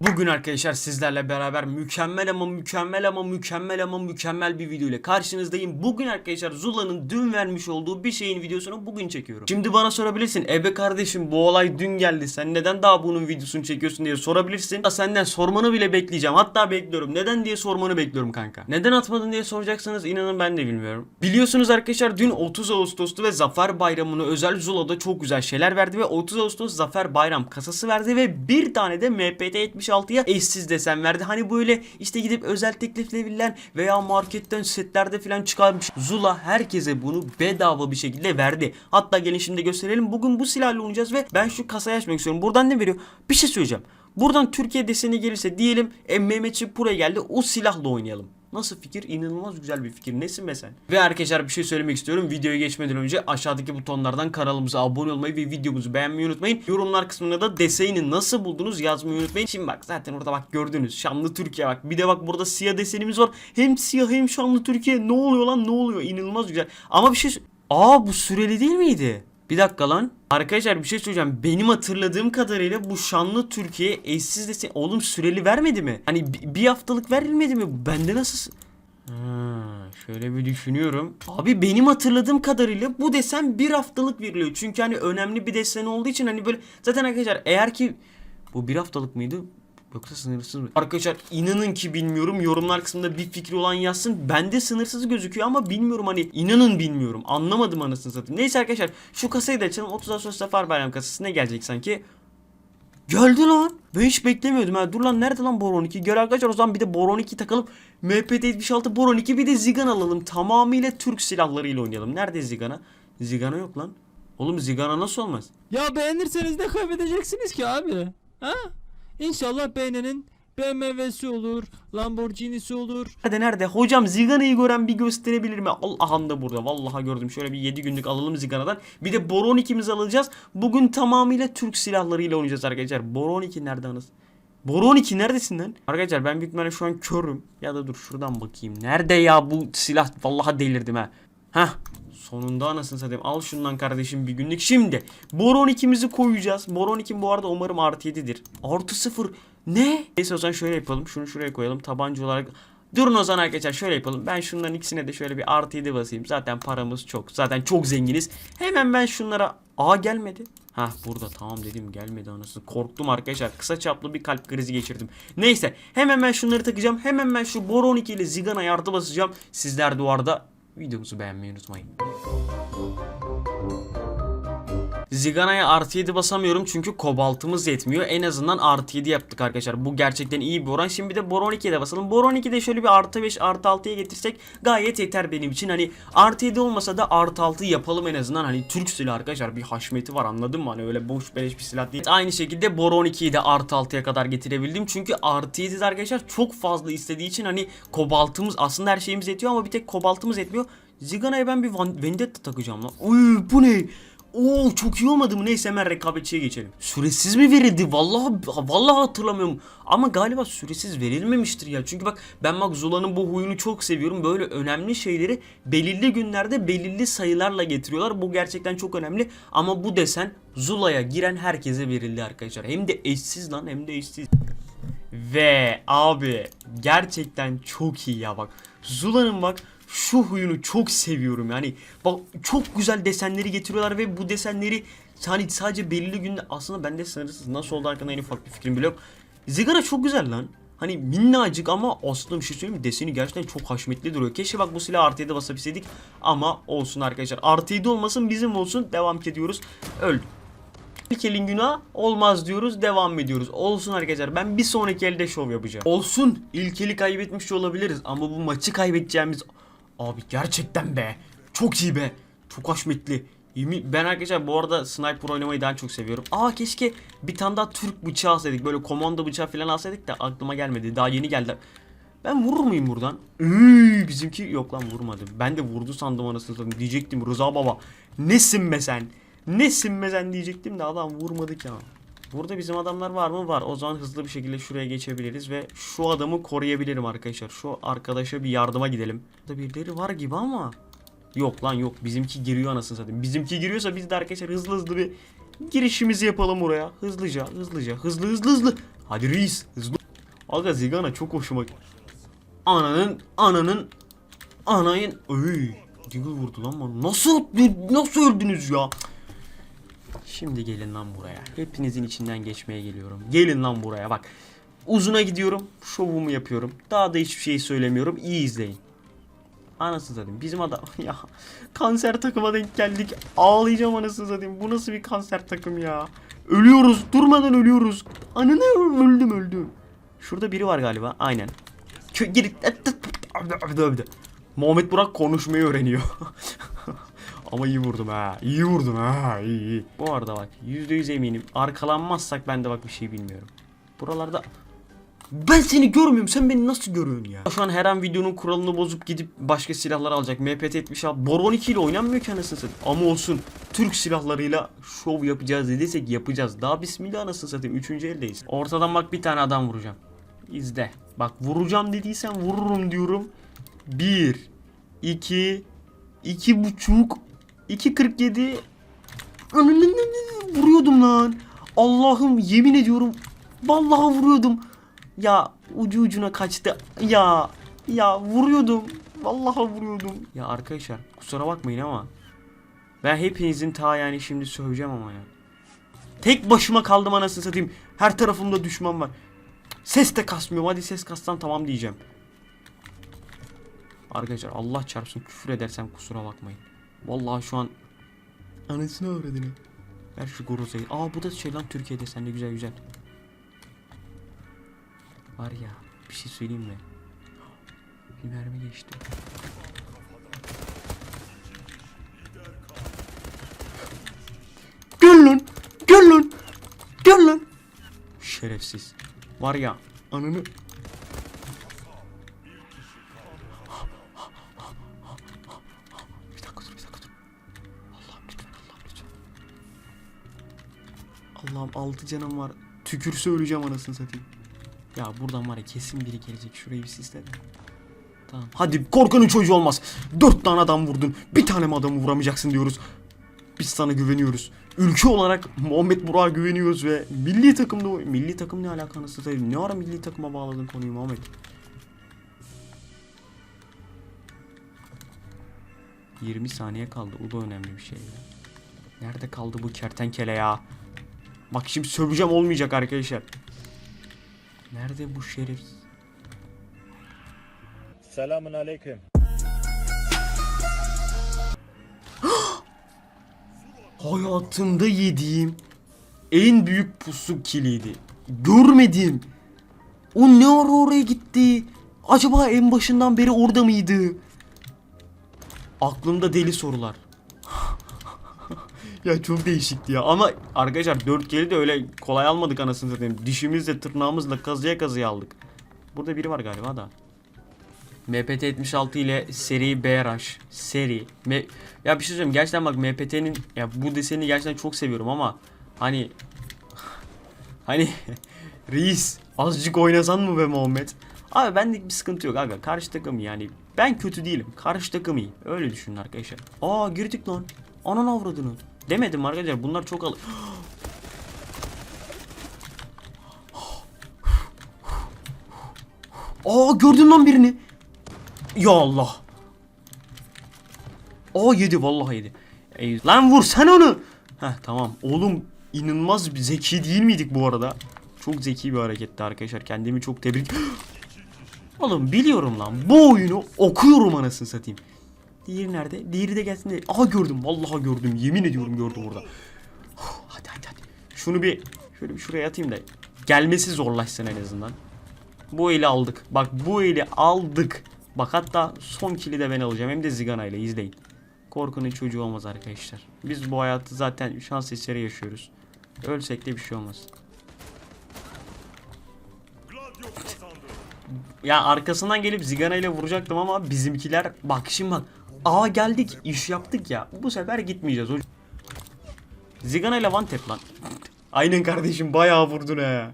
Bugün arkadaşlar sizlerle beraber mükemmel ama mükemmel ama mükemmel ama mükemmel bir video ile karşınızdayım. Bugün arkadaşlar Zula'nın dün vermiş olduğu bir şeyin videosunu bugün çekiyorum. Şimdi bana sorabilirsin Ebe kardeşim bu olay dün geldi sen neden daha bunun videosunu çekiyorsun diye sorabilirsin. Da senden sormanı bile bekleyeceğim hatta bekliyorum. Neden diye sormanı bekliyorum kanka. Neden atmadın diye soracaksanız inanın ben de bilmiyorum. Biliyorsunuz arkadaşlar dün 30 Ağustos'tu ve Zafer Bayramı'na özel Zula'da çok güzel şeyler verdi ve 30 Ağustos Zafer Bayram kasası verdi ve bir tane de MPT 76'ya eşsiz desen verdi. Hani böyle işte gidip özel teklifle verilen veya marketten setlerde falan çıkarmış. Zula herkese bunu bedava bir şekilde verdi. Hatta gelin şimdi gösterelim. Bugün bu silahla oynayacağız ve ben şu kasayı açmak istiyorum. Buradan ne veriyor? Bir şey söyleyeceğim. Buradan Türkiye deseni gelirse diyelim e, Mehmetçik buraya geldi o silahla oynayalım. Nasıl fikir? İnanılmaz güzel bir fikir. Nesin be sen? Ve arkadaşlar bir şey söylemek istiyorum. Videoya geçmeden önce aşağıdaki butonlardan kanalımıza abone olmayı ve videomuzu beğenmeyi unutmayın. Yorumlar kısmına da deseni nasıl buldunuz yazmayı unutmayın. Şimdi bak zaten orada bak gördünüz. Şanlı Türkiye bak. Bir de bak burada siyah desenimiz var. Hem siyah hem şanlı Türkiye. Ne oluyor lan ne oluyor? İnanılmaz güzel. Ama bir şey... Aa bu süreli değil miydi? Bir dakika lan. Arkadaşlar bir şey söyleyeceğim. Benim hatırladığım kadarıyla bu şanlı Türkiye eşsiz desen... Oğlum süreli vermedi mi? Hani bi- bir haftalık verilmedi mi? Bende nasıl... Şöyle bir düşünüyorum. Abi benim hatırladığım kadarıyla bu desen bir haftalık veriliyor. Çünkü hani önemli bir desen olduğu için hani böyle... Zaten arkadaşlar eğer ki... Bu bir haftalık mıydı? Yoksa sınırsız mı? Arkadaşlar inanın ki bilmiyorum. Yorumlar kısmında bir fikri olan yazsın. Bende sınırsız gözüküyor ama bilmiyorum hani. inanın bilmiyorum. Anlamadım anasını satayım. Neyse arkadaşlar şu kasayı da açalım. 30 Ağustos Zafer Bayram kasası ne gelecek sanki? Geldi lan. Ben hiç beklemiyordum ha. Dur lan nerede lan Boron 2? Gel arkadaşlar o zaman bir de Boron 2 takalım. MPT 76 Boron 2 bir de Zigan alalım. Tamamıyla Türk silahlarıyla oynayalım. Nerede Zigan'a? Zigana yok lan. Oğlum Zigana nasıl olmaz? Ya beğenirseniz ne kaybedeceksiniz ki abi? Ha? İnşallah beğenenin BMW'si olur, Lamborghini'si olur. Nerede nerede? Hocam Zigana'yı gören bir gösterebilir mi? Allah'ım da burada. Vallahi gördüm. Şöyle bir 7 günlük alalım Zigana'dan. Bir de Boron 2'mizi alacağız. Bugün tamamıyla Türk silahlarıyla oynayacağız arkadaşlar. Boron 2 nerede anasını? Boron 2 neredesin lan? Arkadaşlar ben büyük şu an körüm. Ya da dur şuradan bakayım. Nerede ya bu silah? Vallahi delirdim ha. Hah. Sonunda anasını satayım. Al şundan kardeşim bir günlük. Şimdi Boron 2'mizi koyacağız. Boron 2 bu arada umarım artı 7'dir. Artı 0. Ne? Neyse o zaman şöyle yapalım. Şunu şuraya koyalım. Tabanca olarak Durun o zaman arkadaşlar şöyle yapalım. Ben şunların ikisine de şöyle bir artı 7 basayım. Zaten paramız çok. Zaten çok zenginiz. Hemen ben şunlara... Aa gelmedi. Hah burada tamam dedim gelmedi anasını. Korktum arkadaşlar. Kısa çaplı bir kalp krizi geçirdim. Neyse hemen ben şunları takacağım. Hemen ben şu Boron 2 ile Zigana yardı basacağım. Sizler duvarda videomuzu beğenmeyi unutmayın. Zigana'ya artı 7 basamıyorum çünkü kobaltımız yetmiyor. En azından artı 7 yaptık arkadaşlar. Bu gerçekten iyi bir oran. Şimdi bir de Boron 2'ye de basalım. Boron 2'de şöyle bir artı 5 artı 6'ya getirsek gayet yeter benim için. Hani artı 7 olmasa da artı 6 yapalım en azından. Hani Türk silahı arkadaşlar bir haşmeti var anladın mı? Hani öyle boş beleş bir silah değil. Aynı şekilde Boron 2'yi de artı 6'ya kadar getirebildim. Çünkü artı 7 de arkadaşlar çok fazla istediği için hani kobaltımız aslında her şeyimiz yetiyor ama bir tek kobaltımız yetmiyor. Zigana'ya ben bir Vendetta takacağım lan. Uy bu ne? Oo çok iyi olmadı mı? Neyse hemen rekabetçiye geçelim. Süresiz mi verildi? Vallahi vallahi hatırlamıyorum. Ama galiba süresiz verilmemiştir ya. Çünkü bak ben bak Zula'nın bu huyunu çok seviyorum. Böyle önemli şeyleri belirli günlerde belirli sayılarla getiriyorlar. Bu gerçekten çok önemli. Ama bu desen Zula'ya giren herkese verildi arkadaşlar. Hem de eşsiz lan hem de eşsiz. Ve abi gerçekten çok iyi ya bak. Zula'nın bak şu huyunu çok seviyorum yani. Bak çok güzel desenleri getiriyorlar ve bu desenleri hani sadece belirli günde aslında bende sınırsız nasıl oldu hakkında en ufak bir fikrim bile yok. Zigara çok güzel lan. Hani minnacık ama aslında bir şey söyleyeyim mi? Deseni gerçekten çok haşmetli duruyor. Keşke bak bu silah artı 7 basabilseydik. Ama olsun arkadaşlar. Artı 7 olmasın bizim olsun. Devam ediyoruz. Öldüm. İlk elin günah olmaz diyoruz devam ediyoruz. Olsun arkadaşlar ben bir sonraki elde şov yapacağım. Olsun ilk eli kaybetmiş olabiliriz ama bu maçı kaybedeceğimiz... Abi gerçekten be çok iyi be çok haşmetli. Ben arkadaşlar bu arada sniper oynamayı daha çok seviyorum. Aa keşke bir tane daha Türk bıçağı alsaydık böyle komando bıçağı falan alsaydık da aklıma gelmedi daha yeni geldi. Ben vurur muyum buradan? Üy, bizimki yok lan vurmadı. Ben de vurdu sandım anasını satayım. Diyecektim Rıza baba. Nesin be sen? Nesin be sen diyecektim de adam vurmadı ki ama. Burada bizim adamlar var mı? Var. O zaman hızlı bir şekilde şuraya geçebiliriz ve şu adamı koruyabilirim arkadaşlar. Şu arkadaşa bir yardıma gidelim. Burada birileri var gibi ama. Yok lan yok. Bizimki giriyor anasını satayım. Bizimki giriyorsa biz de arkadaşlar hızlı hızlı bir girişimizi yapalım oraya. Hızlıca, hızlıca, hızlı hızlı hızlı. Hadi reis hızlı. Aga Zigana çok hoşuma Ananın ananın anayın Öy Diggle vurdu lan bana. Nasıl nasıl öldünüz ya? Şimdi gelin lan buraya. Hepinizin içinden geçmeye geliyorum. Gelin lan buraya bak. Uzuna gidiyorum. Şovumu yapıyorum. Daha da hiçbir şey söylemiyorum. İyi izleyin. Anasını satayım. Bizim adam ya kanser takıma denk geldik. Ağlayacağım anasını satayım. Bu nasıl bir kanser takım ya? Ölüyoruz. Durmadan ölüyoruz. Ananı öldüm öldüm. Şurada biri var galiba. Aynen. Kö gir. Muhammed Burak konuşmayı öğreniyor. Ama iyi vurdum ha. İyi vurdum ha. İyi iyi. Bu arada bak %100 eminim. Arkalanmazsak ben de bak bir şey bilmiyorum. Buralarda ben seni görmüyorum. Sen beni nasıl görüyorsun ya? Şu an her an videonun kuralını bozup gidip başka silahlar alacak. MPT 76 Boron 2 ile oynanmıyor ki anasını satayım. Ama olsun. Türk silahlarıyla şov yapacağız dediysek yapacağız. Daha bismillah anasını satayım. Üçüncü eldeyiz. Ortadan bak bir tane adam vuracağım. İzle. Bak vuracağım dediysen vururum diyorum. 1 2 2 buçuk 2.47 Ananı vuruyordum lan. Allah'ım yemin ediyorum. Vallahi vuruyordum. Ya ucu ucuna kaçtı. Ya ya vuruyordum. Vallahi vuruyordum. Ya arkadaşlar kusura bakmayın ama ben hepinizin ta yani şimdi söveceğim ama ya. Tek başıma kaldım anasını satayım. Her tarafımda düşman var. Ses de kasmıyorum. Hadi ses kassam tamam diyeceğim. Arkadaşlar Allah çarpsın küfür edersem kusura bakmayın. Vallahi şu an anasını öğredin. Ver şu Goroza'yı. Aa bu da şey lan Türkiye'de sen de güzel güzel. Var ya bir şey söyleyeyim mi? Bir mermi geçti. Gel lan! Gel lan! Gel lan! Şerefsiz. Var ya ananı Allah'ım altı canım var. Tükürse öleceğim anasını satayım. Ya buradan var ya kesin biri gelecek. Şurayı bir sisle. Tamam. Hadi korkanın çocuğu olmaz. Dört tane adam vurdun. Bir tane mi adamı vuramayacaksın diyoruz. Biz sana güveniyoruz. Ülke olarak Muhammed Burak'a güveniyoruz ve milli takımda milli takım ne alakalı satayım? Ne ara milli takıma bağladın konuyu Muhammed? ...20 saniye kaldı. O da önemli bir şey. Nerede kaldı bu kertenkele ya? Bak şimdi söveceğim olmayacak arkadaşlar. Nerede bu şerif? Selamun aleyküm. Hayatımda yediğim en büyük pusu kiliydi. Görmedim. O ne ara oraya gitti? Acaba en başından beri orada mıydı? Aklımda deli sorular. Ya çok değişikti ya. Ama arkadaşlar 4 keli de öyle kolay almadık anasını satayım. Dişimizle tırnağımızla kazıya kazıya aldık. Burada biri var galiba da. MPT 76 ile seri BRH seri. Me- ya bir şey söyleyeyim gerçekten bak MPT'nin ya bu deseni gerçekten çok seviyorum ama hani hani reis azıcık oynasan mı be Muhammed? Abi benlik bir sıkıntı yok abi karşı takım yani. Ben kötü değilim. Karşı takım iyi. Öyle düşünün arkadaşlar. Aa girdik lan. Anan avradını demedim arkadaşlar bunlar çok al aa gördüm lan birini ya Allah. O yedi vallahi yedi. Ey, lan vur sen onu. Heh tamam. Oğlum inanılmaz bir zeki değil miydik bu arada? Çok zeki bir hareketti arkadaşlar. Kendimi çok tebrik... Oğlum biliyorum lan. Bu oyunu okuyorum anasını satayım. Diğeri nerede? Diğeri de gelsin de. Aha gördüm. Vallahi gördüm. Yemin ediyorum gördüm orada. Huh, Hadi hadi hadi. Şunu bir şöyle bir şuraya atayım da gelmesi zorlaşsın en azından. Bu eli aldık. Bak bu eli aldık. Bak hatta son kili de ben alacağım. Hem de Zigana ile izleyin. Korkunun çocuğu olmaz arkadaşlar. Biz bu hayatı zaten şans eseri yaşıyoruz. Ölsek de bir şey olmaz. Ya arkasından gelip Zigana ile vuracaktım ama bizimkiler bak şimdi bak. Aa geldik iş yaptık ya. Bu sefer gitmeyeceğiz. Zigana ile one lan. Aynen kardeşim bayağı vurdun he.